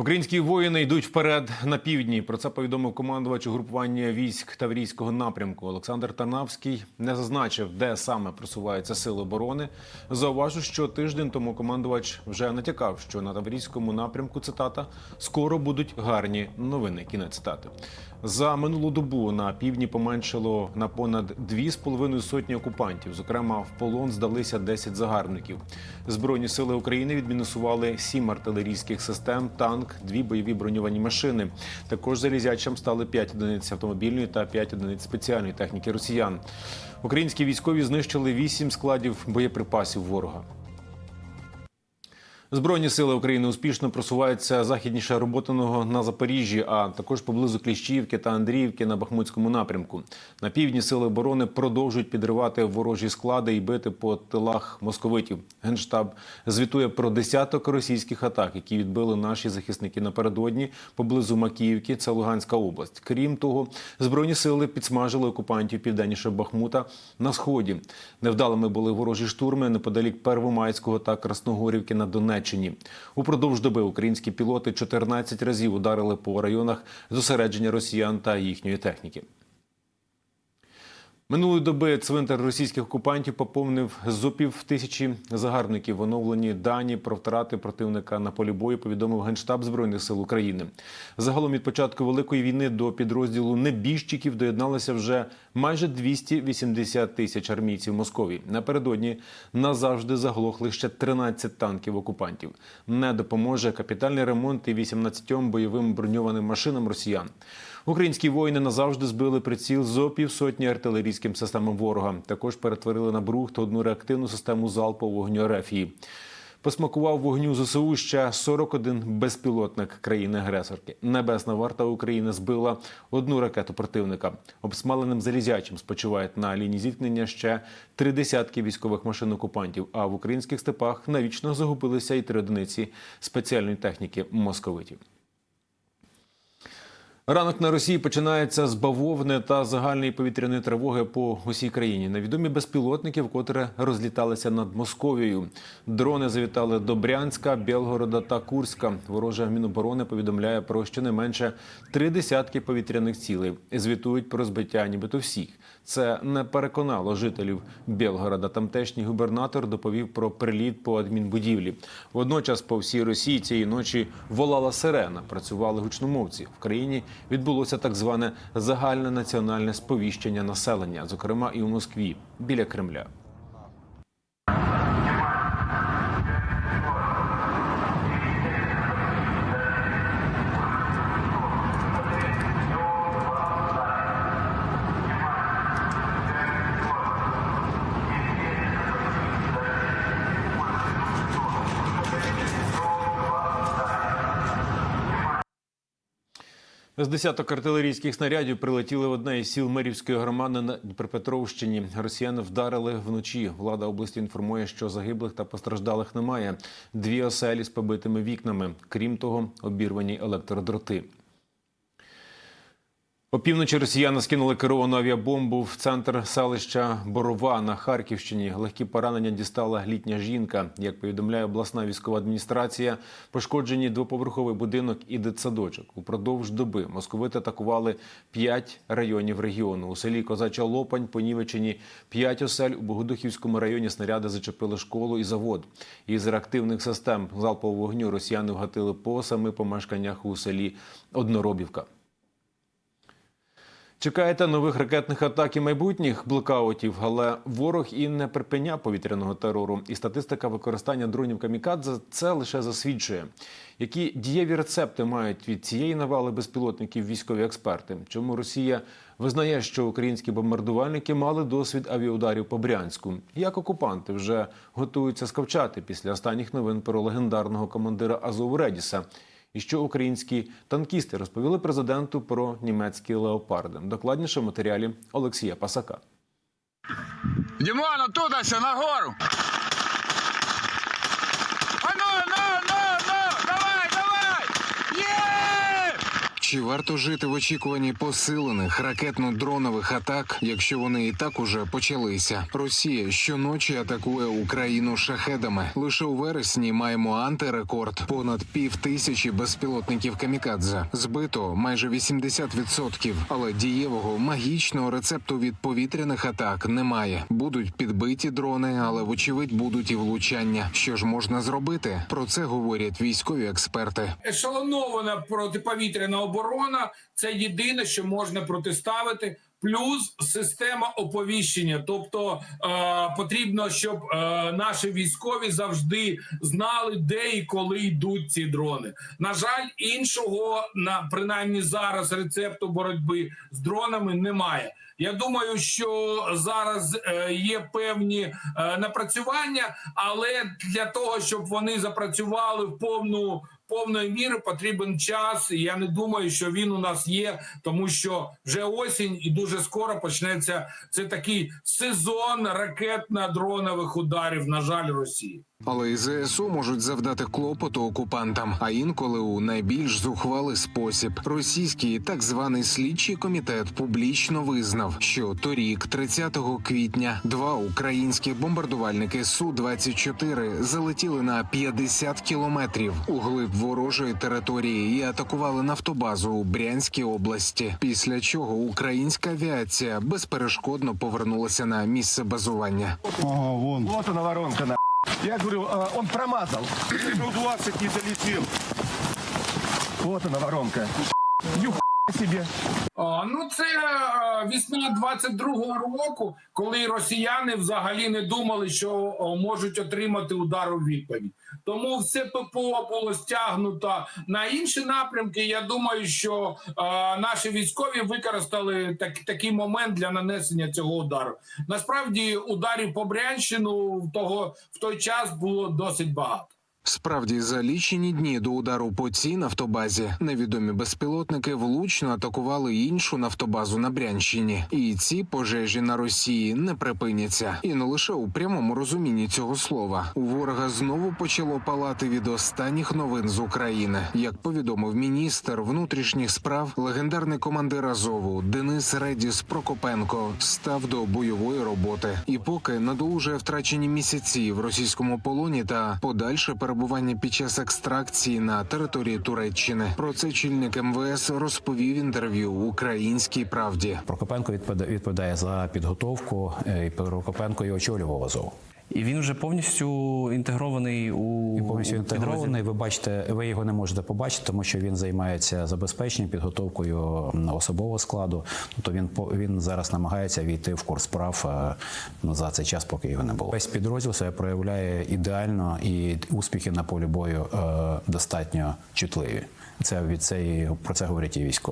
Українські воїни йдуть вперед на півдні. Про це повідомив командувач угрупування військ Таврійського напрямку. Олександр Тарнавський не зазначив, де саме просуваються сили оборони. Зауважу, що тиждень тому командувач вже натякав, що на Таврійському напрямку цитата скоро будуть гарні новини. Кінець цитати. За минулу добу на півдні поменшало на понад 2,5 сотні окупантів. Зокрема, в полон здалися 10 загарбників. Збройні сили України відмінусували 7 артилерійських систем, танк, дві бойові броньовані машини. Також залізячим стали 5 одиниць автомобільної та 5 одиниць спеціальної техніки росіян. Українські військові знищили 8 складів боєприпасів ворога. Збройні сили України успішно просуваються західніше роботаного на Запоріжжі, а також поблизу Кліщівки та Андріївки на Бахмутському напрямку. На півдні сили оборони продовжують підривати ворожі склади і бити по тилах московитів. Генштаб звітує про десяток російських атак, які відбили наші захисники напередодні поблизу Макіївки. Це Луганська область. Крім того, збройні сили підсмажили окупантів південніше Бахмута на сході. Невдалими були ворожі штурми неподалік Первомайського та Красногорівки на Донеччині. Упродовж доби українські пілоти 14 разів ударили по районах зосередження росіян та їхньої техніки. Минулої доби цвинтар російських окупантів поповнив зо пів тисячі загарбників. Оновлені дані про втрати противника на полі бою повідомив Генштаб Збройних сил України. Загалом від початку великої війни до підрозділу небіжчиків доєдналося вже майже 280 тисяч армійців Московії. Напередодні назавжди заглохли ще 13 танків окупантів. Не допоможе капітальний ремонт і 18 бойовим броньованим машинам росіян. Українські воїни назавжди збили приціл зо півсотні артилерійським системам ворога. Також перетворили на брухт одну реактивну систему залпового вогню Арефії. Посмакував вогню ЗСУ ще 41 безпілотник країни-агресорки. Небесна варта України збила одну ракету противника. Обсмаленим залізячим спочивають на лінії зіткнення ще три десятки військових машин окупантів. А в українських степах навічно загубилися і три одиниці спеціальної техніки московитів. Ранок на Росії починається з бавовни та загальної повітряної тривоги по усій країні. Невідомі безпілотники вкотре розліталися над Московією. Дрони завітали до Брянська, Білгорода та Курська. Ворожа міноборони повідомляє про щонайменше три десятки повітряних цілей. Звітують про збиття, нібито всіх. Це не переконало жителів Білгорода. Тамтешній губернатор доповів про приліт по адмінбудівлі. Водночас по всій Росії цієї ночі волала сирена. Працювали гучномовці в країні. Відбулося так зване загальне національне сповіщення населення, зокрема і у Москві біля Кремля. З десяток артилерійських снарядів прилетіли в одне із сіл Мирівської громади на Дніпропетровщині. Росіяни вдарили вночі. Влада області інформує, що загиблих та постраждалих немає. Дві оселі з побитими вікнами. Крім того, обірвані електродроти. Опівночі росіяни скинули керовану авіабомбу в центр селища Борова на Харківщині. Легкі поранення дістала літня жінка. Як повідомляє обласна військова адміністрація, пошкоджені двоповерховий будинок і дитсадочок. Упродовж доби московити атакували п'ять районів регіону. У селі Козача Лопань, Понівечені, п'ять осель у Богодухівському районі снаряди зачепили школу і завод. Із реактивних систем залпового вогню росіяни вгатили по семи помешканнях у селі Одноробівка. Чекаєте нових ракетних атак і майбутніх блокаутів, але ворог і не припиняв повітряного терору. І статистика використання дронів камікадзе це лише засвідчує. Які дієві рецепти мають від цієї навали безпілотників військові експерти? Чому Росія визнає, що українські бомбардувальники мали досвід авіаударів по Брянську? Як окупанти вже готуються скавчати після останніх новин про легендарного командира Азову Редіса? І що українські танкісти розповіли президенту про німецькі леопарди. Докладніше в матеріалі Олексія Пасака. Димон, оттуда на нагору. А ну, ну, ну, ну, давай, давай! Є! Чи варто жити в очікуванні посилених ракетно-дронових атак, якщо вони і так уже почалися? Росія щоночі атакує Україну шахедами. Лише у вересні маємо антирекорд понад пів тисячі безпілотників камікадзе. Збито майже 80%. Але дієвого магічного рецепту від повітряних атак немає. Будуть підбиті дрони, але вочевидь будуть і влучання. Що ж можна зробити? Про це говорять військові експерти. ешелонована протиповітряна оборона це єдине, що можна протиставити. Плюс система оповіщення, тобто е, потрібно, щоб е, наші військові завжди знали, де і коли йдуть ці дрони. На жаль, іншого на принаймні зараз рецепту боротьби з дронами немає. Я думаю, що зараз е, є певні е, напрацювання, але для того, щоб вони запрацювали в повну повної міри, потрібен час. І я не думаю, що він у нас є, тому що вже осінь і дуже скоро почнеться це такий сезон ракетно-дронових ударів. На жаль, Росії. Але і ЗСУ можуть завдати клопоту окупантам, а інколи у найбільш зухвалий спосіб. Російський так званий слідчий комітет публічно визнав, що торік, 30 квітня, два українські бомбардувальники су 24 залетіли на 50 кілометрів у глиб ворожої території і атакували нафтобазу у Брянській області. Після чого українська авіація безперешкодно повернулася на місце базування. Ага, вон. Вот она воронка, на. Я говорю, он промазал. Метров 20 не долетел. Вот она воронка. Нюх А, Ну, це е, весна 22-го року, коли росіяни взагалі не думали, що можуть отримати удар у відповідь. Тому все ППО було стягнуто на інші напрямки. Я думаю, що е, наші військові використали так, такий момент для нанесення цього удару. Насправді, ударів по Брянщину в того в той час було досить багато. Справді, за лічені дні до удару по цій нафтобазі невідомі безпілотники влучно атакували іншу нафтобазу на Брянщині, і ці пожежі на Росії не припиняться. І не лише у прямому розумінні цього слова. У ворога знову почало палати від останніх новин з України. Як повідомив міністр внутрішніх справ, легендарний командир Азову Денис Редіс Прокопенко став до бойової роботи. І поки надолужує втрачені місяці в російському полоні та подальше перебування під час екстракції на території Туреччини. Про це чільник МВС розповів інтерв'ю українській правді. Прокопенко відповідає за підготовку. е, І Прокопенко і очолював Азов. І він вже повністю інтегрований у Він повністю інтегрований. Ви бачите, ви його не можете побачити, тому що він займається забезпеченням, підготовкою особового складу. Тобто він він зараз намагається війти в курс справ е, ну, за цей час, поки його не було. Весь підрозділ себе проявляє ідеально, і успіхи на полі бою е, достатньо чутливі. Це від і про це говорять і військові.